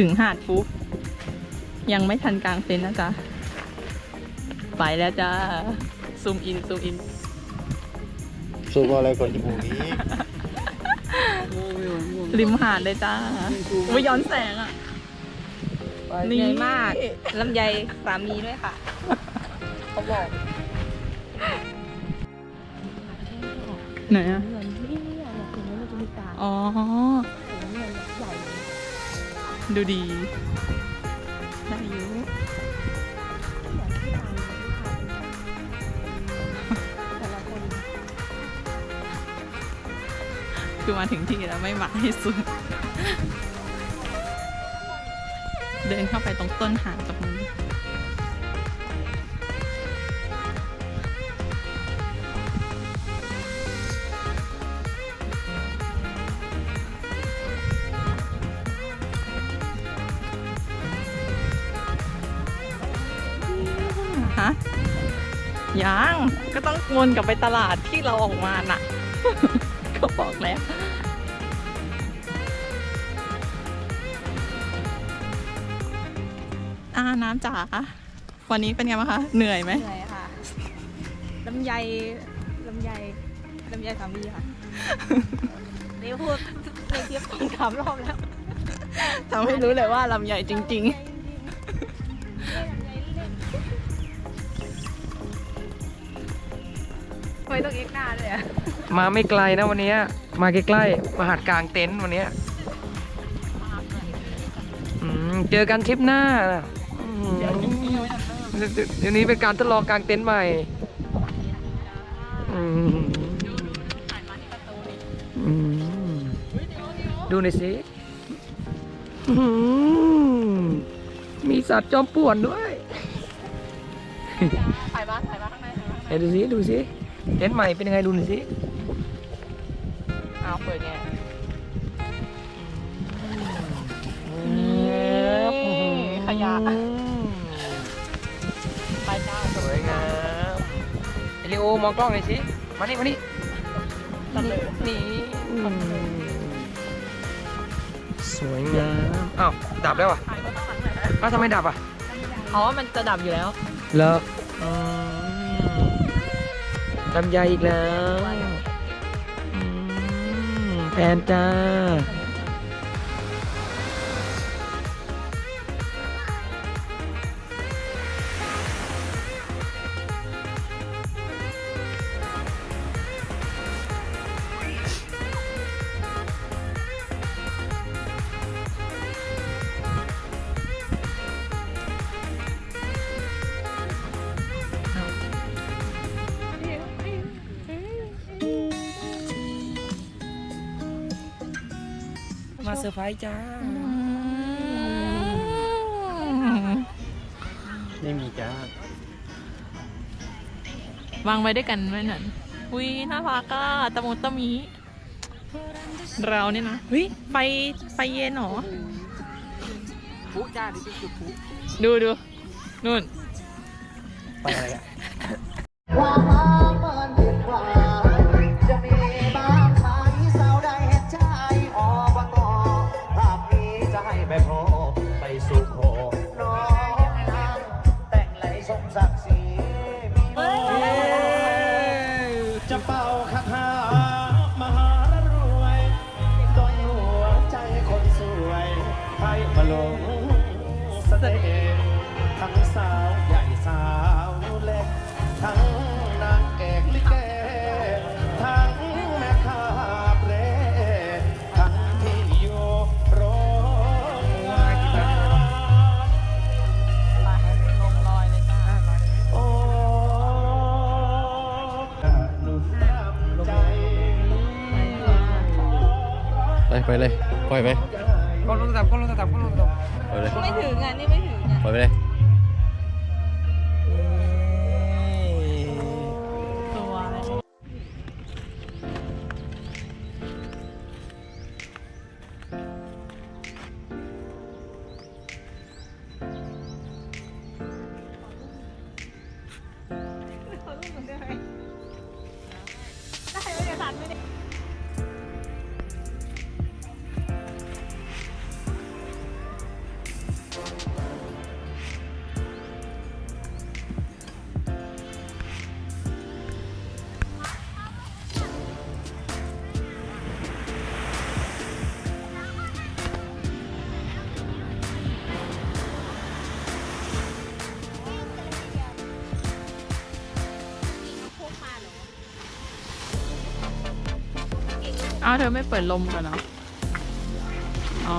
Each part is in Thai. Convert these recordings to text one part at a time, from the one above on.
ถึงหาดปุ๊บยังไม่ทันกลางเต็นท์นะจ๊ะ ไปแล้วจ้า ซูมอิน ซูมอินสูบอะไรก่อนจมูกนี้ริมหาดเลยจ้าไม่ย้อนแสงอะนี่ใหญ่มากลำไยสามีด้วยค่ะ เขาบอก ไหนอะเหมือนนี่เนี่ยอ ดูดีได้อยู่อยากที่ตามที่ทำแต่ละคนคือมาถึงที่แล้วไม่มาให้สุด เดินเข้าไปตรงต้นหางตรงนี้ ยังก็ต้องวนกลับไปตลาดที่เราออกมาน่ะ ก็บอกแล้วอ่าน้ำจ๋าวันนี้เป็นไงบ้างคะ เหนื่อยไหมเหนื่อยค่ะลำไยลำไยลำไยสามีค่ะนี่พูดในคลิปสองสามรอบแล้วทำให้รู้เลยว่าลำใหญ่จริงท ไมต้องเอ็กหน้าด้วยอะมาไม่ไกลนะวันเนี้ยมาใกล้ๆมาหาดกลางเต็นท์วันเนี้ยอืมเจอกันทริปหน้านะอืมเดี๋ยวนี้เป็นการทดลองกลางเต็นท์ใหม่อืมอืมดูหน่อยสิอื้อหือมีสัตว์จอมป่วนด้วยๆถ่ายมาถ่ายมาข้างในถ่ายมาข้างในไหนดูสิดูสิ เต็นท์ใหม่เป็นยังไงดูหน่อยสิเอาเปิดไงขยะไปจ้าสวยงามเอลิโอมองกล้องหน่อยสิ มานี่มานี่ตัดเลยนี่สวยงามอ้าวดับแล้วอะถ่ายก็ต้องหลังหน่อยนะอ้าวทำไมดับอะเพราะว่ามันจะดับอยู่แล้ว เลิก ลำไยอีกแล้วอืมแพนจ้า มาเซอร์ไพรส์จ้า ไม่มีจ้าวางไว้ด้วยกันไว้หน่อยอุ้ยน่ารักอะตะมุตะมี เราเนี่ยนะเฮ้ยไฟไฟเย็นเหรอผู้จ้าดิจุดผู้ดูดูนู่น ไปอะไรอะ จะเป่าคาถามหารวยต้นหัวใจคนสวย ให้มาลงสเสน่ห ไปไปเลยปล่อยไปก้อนลงตับก้อนลงตับก้อนลงตับปล่อยไปเลยไม่ถึงอะนี่ไม่ถึงอะปล่อยไปเลย อ้าวเธอไม่เปิดลมกันเนาะอ๋อ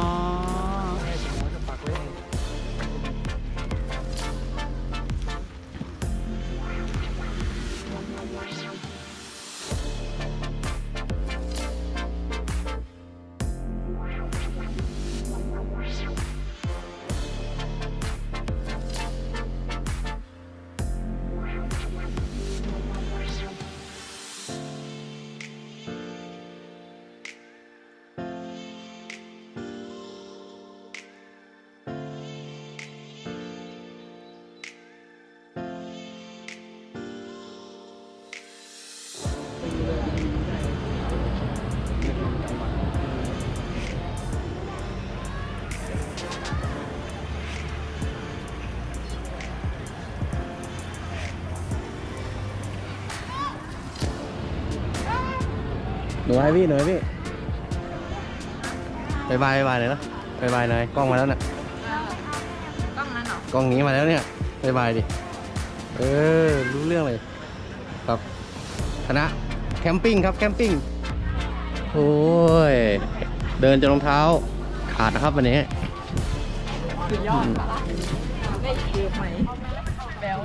หนูให้พี่หนูให้พี่บายบายบายเลยนะบายบายหนายกล้องมาแล้วน่ะกล้องนั้นเหรอกล้องหนี้มาแล้วเนี่ยบายบายดิ เออ รู้เรื่องเลย ครับ คณะแคมปิ้งครับแคมปิ้ง โอ้ย เดินจนรองเท้า ขาดนะครับวันนี้ สุดยอดปะล่ะไม่เกือบไหมแบล